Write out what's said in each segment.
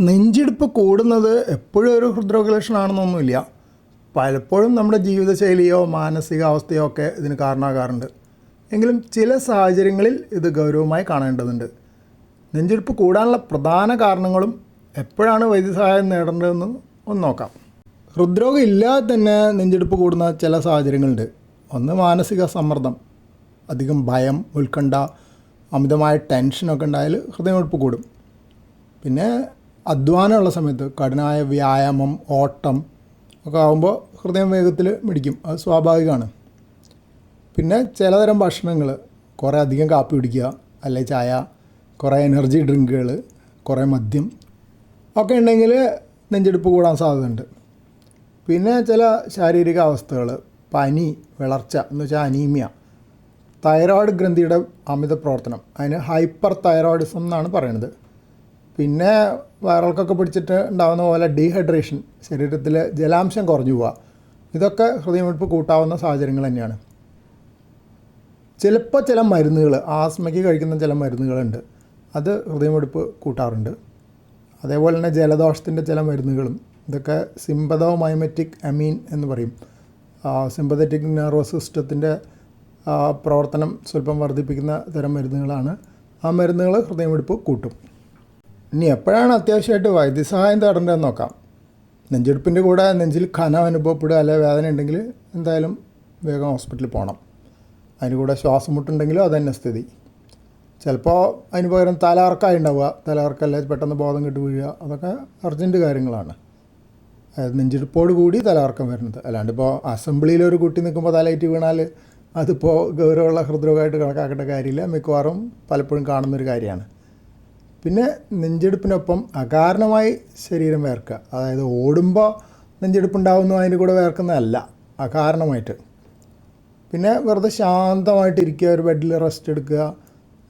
നെഞ്ചിടിപ്പ് കൂടുന്നത് എപ്പോഴും ഒരു ഹൃദ്രോഗ ലക്ഷണമാണെന്നൊന്നുമില്ല. പലപ്പോഴും നമ്മുടെ ജീവിതശൈലിയോ മാനസികാവസ്ഥയോ ഒക്കെ ഇതിന് കാരണമാകാറുണ്ട്. എങ്കിലും ചില സാഹചര്യങ്ങളിൽ ഇത് ഗൗരവമായി കാണേണ്ടതുണ്ട്. നെഞ്ചിടിപ്പ് കൂടാനുള്ള പ്രധാന കാരണങ്ങളും എപ്പോഴാണ് വൈദ്യസഹായം നേടേണ്ടതെന്ന് ഒന്ന് നോക്കാം. ഹൃദ്രോഗം ഇല്ലാതെ തന്നെ നെഞ്ചിടിപ്പ് കൂടുന്ന ചില സാഹചര്യങ്ങളുണ്ട്. ഒന്ന് മാനസിക സമ്മർദ്ദം അധികം ഭയം ഉത്കണ്ഠ അമിതമായ ടെൻഷനൊക്കെ ഉണ്ടായാൽ ഹൃദയമിടിപ്പ് കൂടും. പിന്നെ അധ്വാനമുള്ള സമയത്ത് കഠിനായ വ്യായാമം ഓട്ടം ഒക്കെ ആകുമ്പോൾ ഹൃദയം വേഗത്തിൽ മിടിക്കും. അത് സ്വാഭാവികമാണ്. പിന്നെ ചിലതരം ഭക്ഷണങ്ങൾ കുറേ അധികം കാപ്പി കുടിക്കുക അല്ലെ ചായ കുറേ എനർജി ഡ്രിങ്കുകൾ കുറേ മദ്യം ഒക്കെ ഉണ്ടെങ്കിൽ നെഞ്ചെടുപ്പ് കൂടാൻ സാധ്യതയുണ്ട്. പിന്നെ ചില ശാരീരിക അവസ്ഥകൾ പനി വിളർച്ച എന്ന് വെച്ചാൽ അനീമിയ. തൈറോയ്ഡ് ഗ്രന്ഥിയുടെ അമിത പ്രവർത്തനം. അതിന് ഹൈപ്പർ തൈറോയിഡിസം എന്നാണ് പറയുന്നത്. പിന്നെ വയറിളക്കൊക്കെ പിടിച്ചിട്ട് ഉണ്ടാകുന്ന പോലെ ഡീഹൈഡ്രേഷൻ ശരീരത്തിൽ ജലാംശം കുറഞ്ഞു പോവുക. ഇതൊക്കെ ഹൃദയമിടിപ്പ് കൂട്ടാവുന്ന സാഹചര്യങ്ങൾ തന്നെയാണ്. ചിലപ്പോൾ ചില മരുന്നുകൾ ആസ്മയ്ക്ക് കഴിക്കുന്ന ചില മരുന്നുകളുണ്ട്. അത് ഹൃദയമിടിപ്പ് കൂട്ടാറുണ്ട്. അതേപോലെ തന്നെ ജലദോഷത്തിന്റെ ചില മരുന്നുകളും ഇതൊക്കെ സിമ്പതോ മൈമറ്റിക് അമീൻ എന്ന് പറയും. സിമ്പതറ്റിക് നെർവസ് സിസ്റ്റത്തിന്റെ പ്രവർത്തനം സ്വല്പം വർദ്ധിപ്പിക്കുന്ന തരം മരുന്നുകളാണ്. ആ മരുന്നുകൾ ഹൃദയമിടിപ്പ് കൂട്ടും. ഇനി എപ്പോഴാണ് അത്യാവശ്യമായിട്ട് വൈദ്യസഹായം തേടേണ്ടതെന്ന് നോക്കാം. നെഞ്ചെടുപ്പിന്റെ കൂടെ നെഞ്ചിൽ ഖനം അനുഭവപ്പെടുക അല്ലെ വേദന ഉണ്ടെങ്കിൽ എന്തായാലും വേഗം ഹോസ്പിറ്റലിൽ പോകണം അതിന് കൂടെ ശ്വാസം മുട്ടുണ്ടെങ്കിലും അത് തന്നെ സ്ഥിതി. ചിലപ്പോൾ അതിന് പകരം തലകറക്കമായി ഉണ്ടാവുക. തലകറക്കല്ലേ പെട്ടെന്ന് ബോധം കെട്ട് വീഴുക. അതൊക്കെ അർജന്റ് കാര്യങ്ങളാണ്. അതായത് നെഞ്ചെടുപ്പോട് കൂടി തലകറക്കം വരുന്നത്. അല്ലാണ്ട് ഇപ്പോൾ അസംബ്ലിയിൽ ഒരു കുട്ടി നിൽക്കുമ്പോൾ തലയിട്ട് വീണാൽ അതിപ്പോൾ ഗൗരവമുള്ള ഹൃദ്രോഗമായിട്ട് കണക്കാക്കേണ്ട കാര്യമില്ല. മിക്കവാറും പലപ്പോഴും കാണുന്നൊരു കാര്യമാണ്. പിന്നെ നെഞ്ചെടുപ്പിനൊപ്പം അകാരണമായി ശരീരം വേർക്കുക. അതായത് ഓടുമ്പോൾ നെഞ്ചെടുപ്പുണ്ടാവുന്നു അതിന്റെ കൂടെ വേർക്കുന്നതല്ല അകാരണമായിട്ട്. പിന്നെ വെറുതെ ശാന്തമായിട്ട് ഇരിക്കുക ഒരു ബെഡിൽ റെസ്റ്റ് എടുക്കുക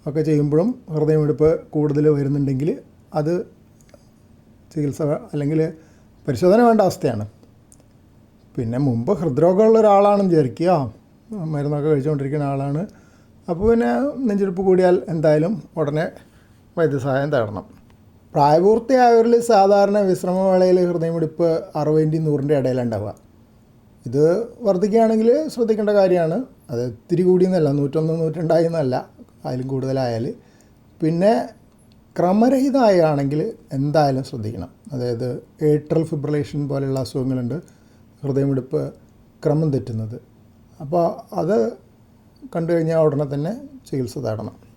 ഒക്കെ ചെയ്യുമ്പോഴും ഹൃദയമിടിപ്പ് കൂടുതൽ വരുന്നുണ്ടെങ്കിൽ അത് ചികിത്സ അല്ലെങ്കിൽ പരിശോധന വേണ്ട അവസ്ഥയാണ്. പിന്നെ മുമ്പ് ഹൃദ്രോഗമുള്ള ഒരാളാണെന്ന് വിചാരിക്കുക. മരുന്നൊക്കെ കഴിച്ചുകൊണ്ടിരിക്കുന്ന ആളാണ്. അപ്പോൾ പിന്നെ നെഞ്ചെടുപ്പ് കൂടിയാൽ എന്തായാലും ഉടനെ വൈദ്യസഹായം തേടണം പ്രായപൂർത്തിയായവരിൽ സാധാരണ വിശ്രമവേളയിൽ ഹൃദയമിടിപ്പ് അറുപതിന്റെയും നൂറിന്റെ ഇടയിലുണ്ടാവുക. ഇത് വർദ്ധിക്കുകയാണെങ്കിൽ ശ്രദ്ധിക്കേണ്ട കാര്യമാണ്. അത് ഇത്തിരി കൂടിയെന്നല്ല നൂറ്റൊന്ന് നൂറ്റുണ്ടായി എന്നല്ല അതിലും കൂടുതലായാൽ. പിന്നെ ക്രമരഹിതമായാണെങ്കിൽ എന്തായാലും ശ്രദ്ധിക്കണം. അതായത് ഏട്രൽ ഫിബ്രലേഷൻ പോലെയുള്ള അസുഖങ്ങളുണ്ട് ഹൃദയമിടിപ്പ് ക്രമം തെറ്റുന്നത്. അപ്പോൾ അത് കണ്ടു കഴിഞ്ഞാൽ ഉടനെ തന്നെ ചികിത്സ തേടണം.